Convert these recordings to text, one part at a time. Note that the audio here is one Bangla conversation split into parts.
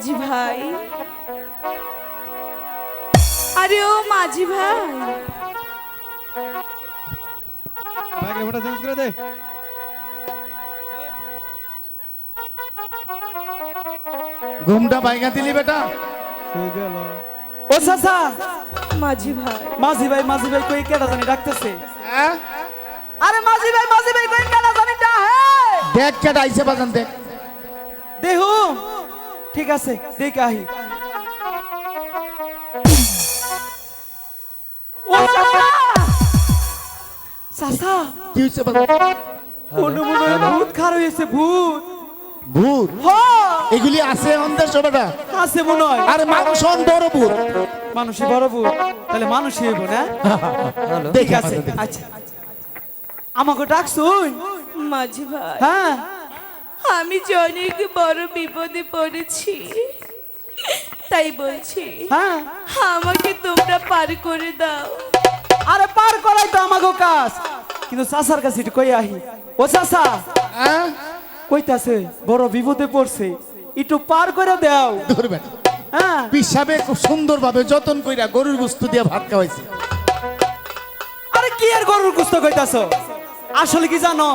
মাঝি ভাই। আরে ও মাঝি ভাই। ঘুমটা বাইগা দিলি বেটা। ও চাচা। মাঝি ভাই। মাঝি ভাই মাঝি ভাই কই কেডা জানি ডাকতেছে। হ্যাঁ? আরে মাঝি ভাই মাঝি ভাই কই কেডা জানি ডাহে দেখ কেটা আইসে বাজান দেখ। ঠিক আছে দেখ আহি। কি হইছে ভূত খার হয়েছে ভূত। ভূত? এগুলি আছে অন্ধের বেটা? আছে মনে হয়। আরে মানুষ হন বড় ভূত। মানুষই বড় ভূত। তাহলে মানুষই হইব না? ঠিক আছে আচ্ছা। আমাকে ডাকছুন মাঝি ভাই। হ্যাঁ। আমি যে অনেক বড় বিপদে পড়েছি তাই বলছি হ্যাঁ। আমাকে তোমরা পার করে দাও। আরে পার করাই তো আমাকে কাজ। কিন্তু চাচার কাছে একটু কই আহি? ও চাচা। হ্যাঁ? কইতাছে বড় বিপদে পড়ছে একটু পার করে দাও। ধর বেটা। হ্যাঁ। পিসাবে খুব সুন্দরভাবে যতন কইরা গরুর গুস্তু দিয়ে ভাত খাওয়াইছে। আরে কি আর গরুর কুস্ত কইতাছ? আসলে কি জানো?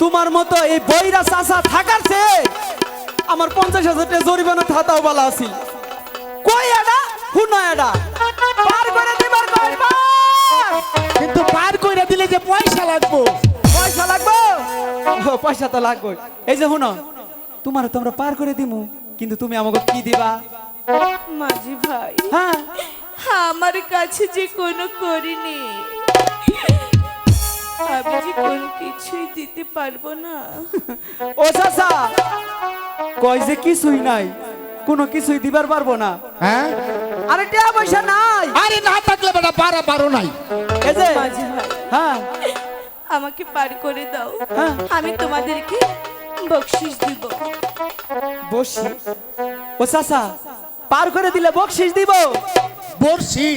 তোমার মতো এই বইরা চাচা থাকার চেয়ে আমার পঞ্চাশ হাজার টাকা জরিমানা থাতাও বলা আছিল। কই এটা? হুনা এটা। পার করে দিবার কই পার কিন্তু পার কইরা দিলে যে পয়সা লাগবো। পয়সা লাগবো? ও, পয়সা তো লাগবে এই যে শুনো তোমার তোমরা পার করে দিমু কিন্তু তুমি আমাকে কি দিবা? মাঝি ভাই হ্যাঁ। আমার কাছে যে কোনো করিনি আমি যে কোনো কিছুই দিতে পারব না। ও চাচা কয় যে কিছুই নাই কোনো কিছুই দিবার পারব না। হ্যাঁ? আরে টাকা পয়সা নাই। আরে না থাকলে বেটা পারা পারো নাই। এই যে মাঝি ভাই হ্যাঁ। আমাকে পার করে দাও। হ্যাঁ। আমি তোমাদেরকে বকশিস দিব। বসি ও চাচা পার করে দিলে বকশিস দিব। বর্ষি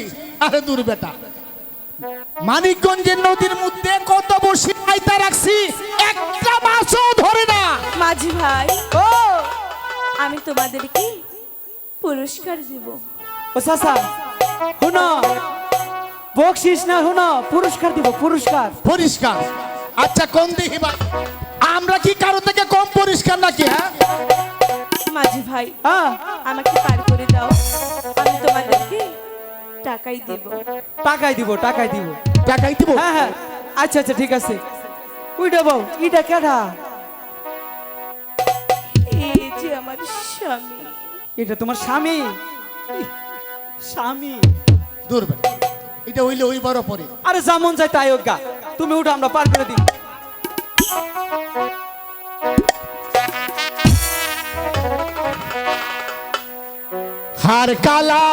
আরে দূর বেটা। মানিকগঞ্জের নদীর মধ্যে কত বর্ষি আইতা রাখছি একটা মাছও ধরে না। মাঝি ভাই ও। আমি তোমাদেরকে পুরস্কার দিব। ও চাচা শুনো বকশিস না শুনো পুরস্কার দিব পুরস্কার। পরিষ্কার আচ্ছা কোন দেখি ভাই? আমরা কি কারও থেকে কম পরিষ্কার নাকি হ্যাঁ? মাঝি ভাই হ্যাঁ। আমাকে টাকাই দিব। টাকাই দিব টাকাই দিব। টাকাই দিব? হ্যাঁ হ্যাঁ। আচ্ছা আচ্ছা ঠিক আছে। উইটা বউ ইটা কেডা? এই যে আমার স্বামী। এটা তোমার স্বামী? স্বামী। দূর বেটা। এটা হইলে ওই বড় পরে। আরে যেমন চাই তাই হোক গা। তুমি উঠো আমরা পার করে দিই। হার কালা